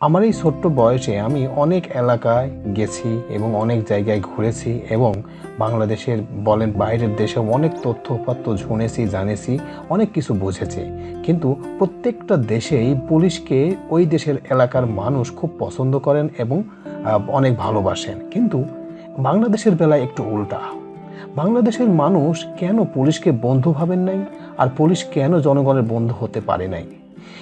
আমার এই ছোট্ট বয়সে আমি অনেক এলাকায় গেছি এবং অনেক জায়গায় ঘুরেছি এবং বাংলাদেশের বলেন বাইরের দেশেও অনেক তথ্য উপাত্ত শুনেছি, জানেছি, অনেক কিছু বুঝেছি। কিন্তু প্রত্যেকটা দেশেই পুলিশকে ওই দেশের এলাকার মানুষ খুব পছন্দ করেন এবং অনেক ভালোবাসেন। কিন্তু বাংলাদেশের বেলায় একটু উল্টা। বাংলাদেশের মানুষ কেন পুলিশকে বন্ধু ভাবেন নাই? আর পুলিশ কেন জনগণের বন্ধু হতে পারে নাই?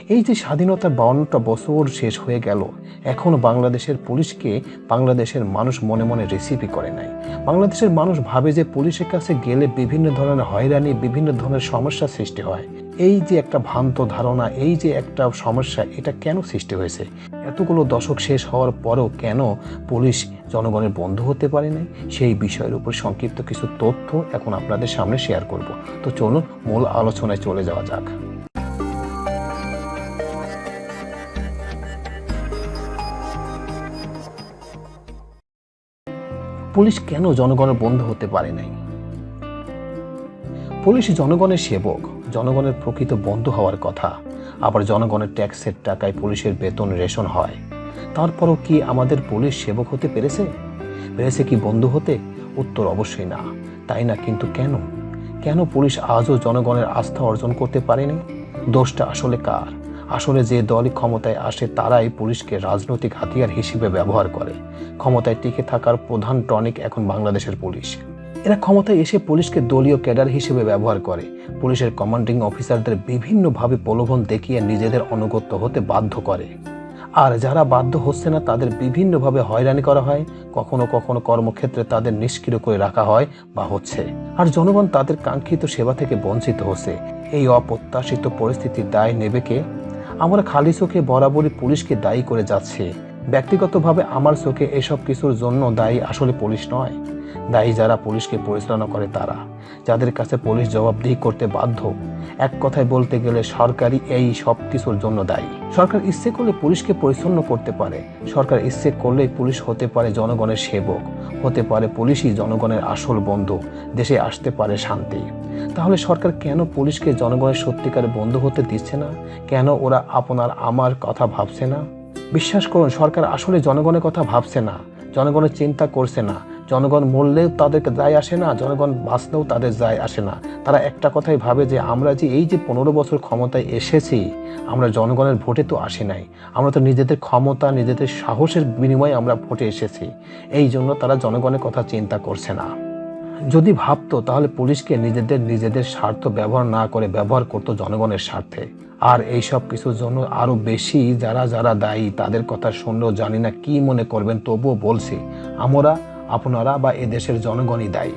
এই যে স্বাধীনতার বাউন্নটা বছর শেষ হয়ে গেল এখনও বাংলাদেশের পুলিশকে বাংলাদেশের মানুষ মনে মনে রেসিপি করে নাই। বাংলাদেশের মানুষ ভাবে যে পুলিশের কাছে গেলে বিভিন্ন ধরনের হয়রানি, বিভিন্ন ধরনের সমস্যা সৃষ্টি হয়। এই যে একটা ভ্রান্ত ধারণা, এই যে একটা সমস্যা, এটা কেন সৃষ্টি হয়েছে? এতগুলো দশক শেষ হওয়ার পরেও কেন পুলিশ জনগণের বন্ধু হতে পারে নাই? সেই বিষয়ের উপর সংক্ষিপ্ত কিছু তথ্য এখন আপনাদের সামনে শেয়ার করব। তো চলুন মূল আলোচনায় চলে যাওয়া যাক। পুলিশ কেন জনগণের বন্ধু হতে পারে নাই? পুলিশ জনগণের সেবক, জনগণের প্রকৃত বন্ধু হওয়ার কথা। আবার জনগণের ট্যাক্সের টাকায় পুলিশের বেতন রেশন হয়। তারপরও কি আমাদের পুলিশ সেবক হতে পেরেছে? পেরেছে কি বন্ধু হতে? উত্তর অবশ্যই না। তাই না কিন্তু কেন? কেন পুলিশ আজও জনগণের আস্থা অর্জন করতে পারেনি? দোষটা আসলে কার? আসলে যে দলই ক্ষমতায় আসে, তারাই পুলিশকে রাজনৈতিক হাতিয়ার হিসেবে ব্যবহার করে। ক্ষমতায় টিকে থাকার প্রধান টনিক এখন বাংলাদেশের পুলিশ। এরা ক্ষমতায় এসে পুলিশকে দলীয় ক্যাডার হিসেবে ব্যবহার করে। পুলিশের কমান্ডিং অফিসারদের বিভিন্নভাবে প্রলোভন দেখিয়ে নিজেদের অনুগত্য হতে বাধ্য করে। আর যারা বাধ্য হচ্ছে না, তাদের বিভিন্নভাবে হয়রানি করা হয়। কখনো কখনো কর্মক্ষেত্রে তাদের নিষ্ক্রিয় করে রাখা হয় বা হচ্ছে। আর জনগণ তাদের কাঙ্ক্ষিত সেবা থেকে বঞ্চিত হচ্ছে। এই অপ্রত্যাশিত পরিস্থিতির দায় নেবে কে? আমরা খালি চোখে বরাবরই পুলিশকে দায়ী করে যাচ্ছি। ব্যক্তিগতভাবে আমার চোখে এসব কিছুর জন্য দায়ী আসলে পুলিশ নয়। দায়ী যারা পুলিশকে পরিচালনা করে তারা, যাদের কাছে পুলিশ জবাবদিহি করতে বাধ্য। এক কথায় বলতে গেলে সরকারই এই সব কিছুর জন্য দায়ী। সরকার ইচ্ছে করলে পুলিশকে পরিচ্ছন্ন করতে পারে। সরকার ইচ্ছে করলেই পুলিশ হতে পারে জনগণের সেবক, হতে পারে পুলিশই জনগণের আসল বন্ধু, দেশে আসতে পারে শান্তি। তাহলে সরকার কেন পুলিশকে জনগণের সত্যিকার বন্ধু হতে দিচ্ছে না? কেন ওরা আপনার আমার কথা ভাবছে না? বিশ্বাস করুন, সরকার আসলে জনগণের কথা ভাবছে না, জনগণের চিন্তা করছে না জনগণ মরলেও তাদেরকে যায় আসে না, জনগণ বাঁচলেও তাদের যায় আসে না। তারা একটা কথাই ভাবে যে, আমরা যে এই যে পনেরো বছর ক্ষমতায় এসেছি, আমরা জনগণের ভোটে তো আসি নাই। আমরা তো নিজেদের ক্ষমতা, নিজেদের সাহসের বিনিময়ে আমরা ভোটে এসেছি। এই জন্য তারা জনগণের কথা চিন্তা করছে না। যদি ভাবতো, তাহলে পুলিশকে নিজেদের নিজেদের স্বার্থ ব্যবহার না করে ব্যবহার করতো জনগণের স্বার্থে। আর এই সব কিছুর জন্য আরও বেশি যারা যারা দায়ী, তাদের কথা শুনলেও জানি না কি মনে করবেন, তবুও বলছি, আমরা আপনারা বা এদেশের জনগণই দায়ী।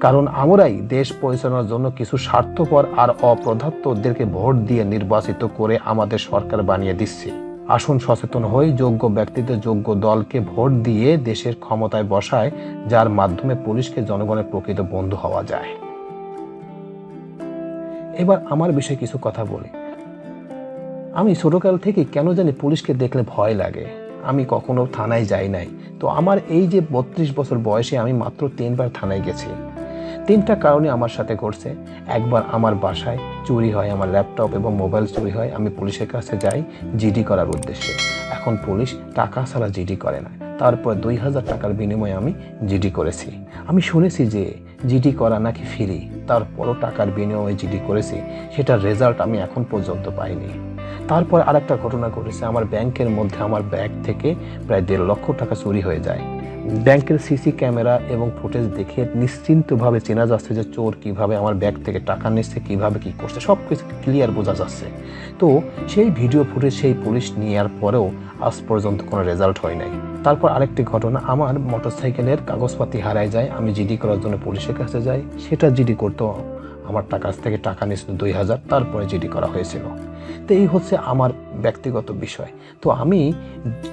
কারণ আমরাই দেশ পরিচালনার জন্য কিছু স্বার্থপর আর অপ্রধাত্তদেরকে ভোট দিয়ে নির্বাচিত করে আমাদের সরকার বানিয়ে দিচ্ছি। আসুন সচেতন হই, যোগ্য ব্যক্তিদের যোগ্য দলকে ভোট দিয়ে দেশের ক্ষমতায় বসায়, যার মাধ্যমে পুলিশকে জনগণের প্রকৃত বন্ধু হওয়া যায়। এবার আমার বিষয়ে কিছু কথা বলি। আমি ছোটকাল থেকে কেন জানি পুলিশকে দেখলে ভয় লাগে। আমি কখনো থানায় যাই নাই। তো আমার এই যে বত্রিশ বছর বয়সে আমি মাত্র তিনবার থানায় গেছি। তিনটা কারণে আমার সাথে ঘটছে। একবার আমার বাসায় চুরি হয়, আমার ল্যাপটপ এবং মোবাইল চুরি হয়, আমি পুলিশের কাছে যাই জিডি করার উদ্দেশ্যে। এখন পুলিশ টাকা ছাড়া জিডি করে না। তারপর দুই হাজার টাকার বিনিময়ে আমি জিডি করেছি। আমি শুনেছি যে জিডি করা নাকি ফ্রি, তারপরও টাকার বিনিময়ে জিডি করেছি, সেটার রেজাল্ট আমি এখন পর্যন্ত পাইনি। তারপর আরেকটা ঘটনা ঘটেছে। আমার ব্যাংকের মধ্যে আমার ব্যাগ থেকে প্রায় দেড় লক্ষ টাকা চুরি হয়ে যায়। ব্যাংকের সিসি ক্যামেরা এবং ফুটেজ দেখে নিশ্চিন্তভাবে চেনা যাচ্ছে যে চোর কীভাবে আমার ব্যাগ থেকে টাকা নিচ্ছে, কীভাবে কি করছে সব কিছু ক্লিয়ার বোঝা যাচ্ছে। তো সেই ভিডিও ফুটেজ সেই পুলিশ নেওয়ার পরেও আজ পর্যন্ত কোনো রেজাল্ট হয় নাই। তারপর আরেকটি ঘটনা, আমার মোটরসাইকেলের কাগজপাতি হারায় যায়, আমি জিডি করার জন্য পুলিশের কাছে যাই, সেটা জিডি করতেও আমার কাছ থেকে টাকা নিয়েছিল দুই হাজার, তারপরে জিডি করা হয়েছিল। তো এই হচ্ছে আমার ব্যক্তিগত বিষয়। তো আমি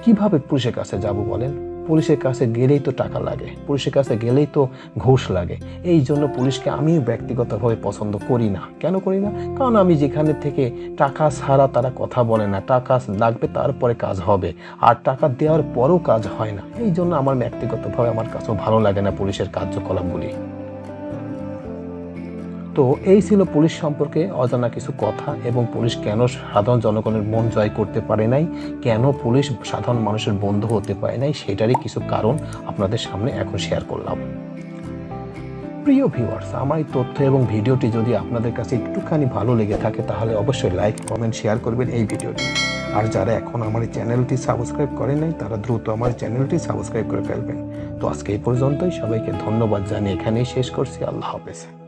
কীভাবে পুলিশের কাছে যাব বলেন? পুলিশের কাছে গেলেই তো টাকা লাগে, পুলিশের কাছে গেলেই তো ঘুষ লাগে। এই জন্য পুলিশকে আমি ব্যক্তিগতভাবে পছন্দ করি না। কেন করি না? কারণ আমি যেখানে থেকে টাকা ছাড়া তারা কথা বলে না। টাকা লাগবে, তারপরে কাজ হবে। আর টাকা দেওয়ার পরেও কাজ হয় না। এই জন্য আমার ব্যক্তিগতভাবে আমার কাছেও ভালো লাগে না পুলিশের কার্যকলাপগুলি। তো এই ছিল পুলিশ সম্পর্কে অজানা কিছু কথা এবং পুলিশ কেন সাধারণ জনগণের মন জয় করতে পারে নাই? কেন পুলিশ সাধারণ মানুষের বন্ধু হতে পারে নাই? সেটারই কিছু কারণ আপনাদের সামনে এখন শেয়ার করলাম। প্রিয় ভিউয়ার্স আমার এই তথ্য এবং ভিডিওটি যদি আপনাদের কাছে একটুখানি ভালো লেগে থাকে, তাহলে অবশ্যই লাইক কমেন্ট শেয়ার করবেন এই ভিডিওটি। আর যারা এখন আমার চ্যানেলটি সাবস্ক্রাইব করে নাই, তারা দ্রুত আমার চ্যানেলটি সাবস্ক্রাইব করে ফেলবেন। তো আজকে এই পর্যন্তই। সবাইকে ধন্যবাদ জানিয়ে এখানেই শেষ করছি। আল্লাহ হাফেজ।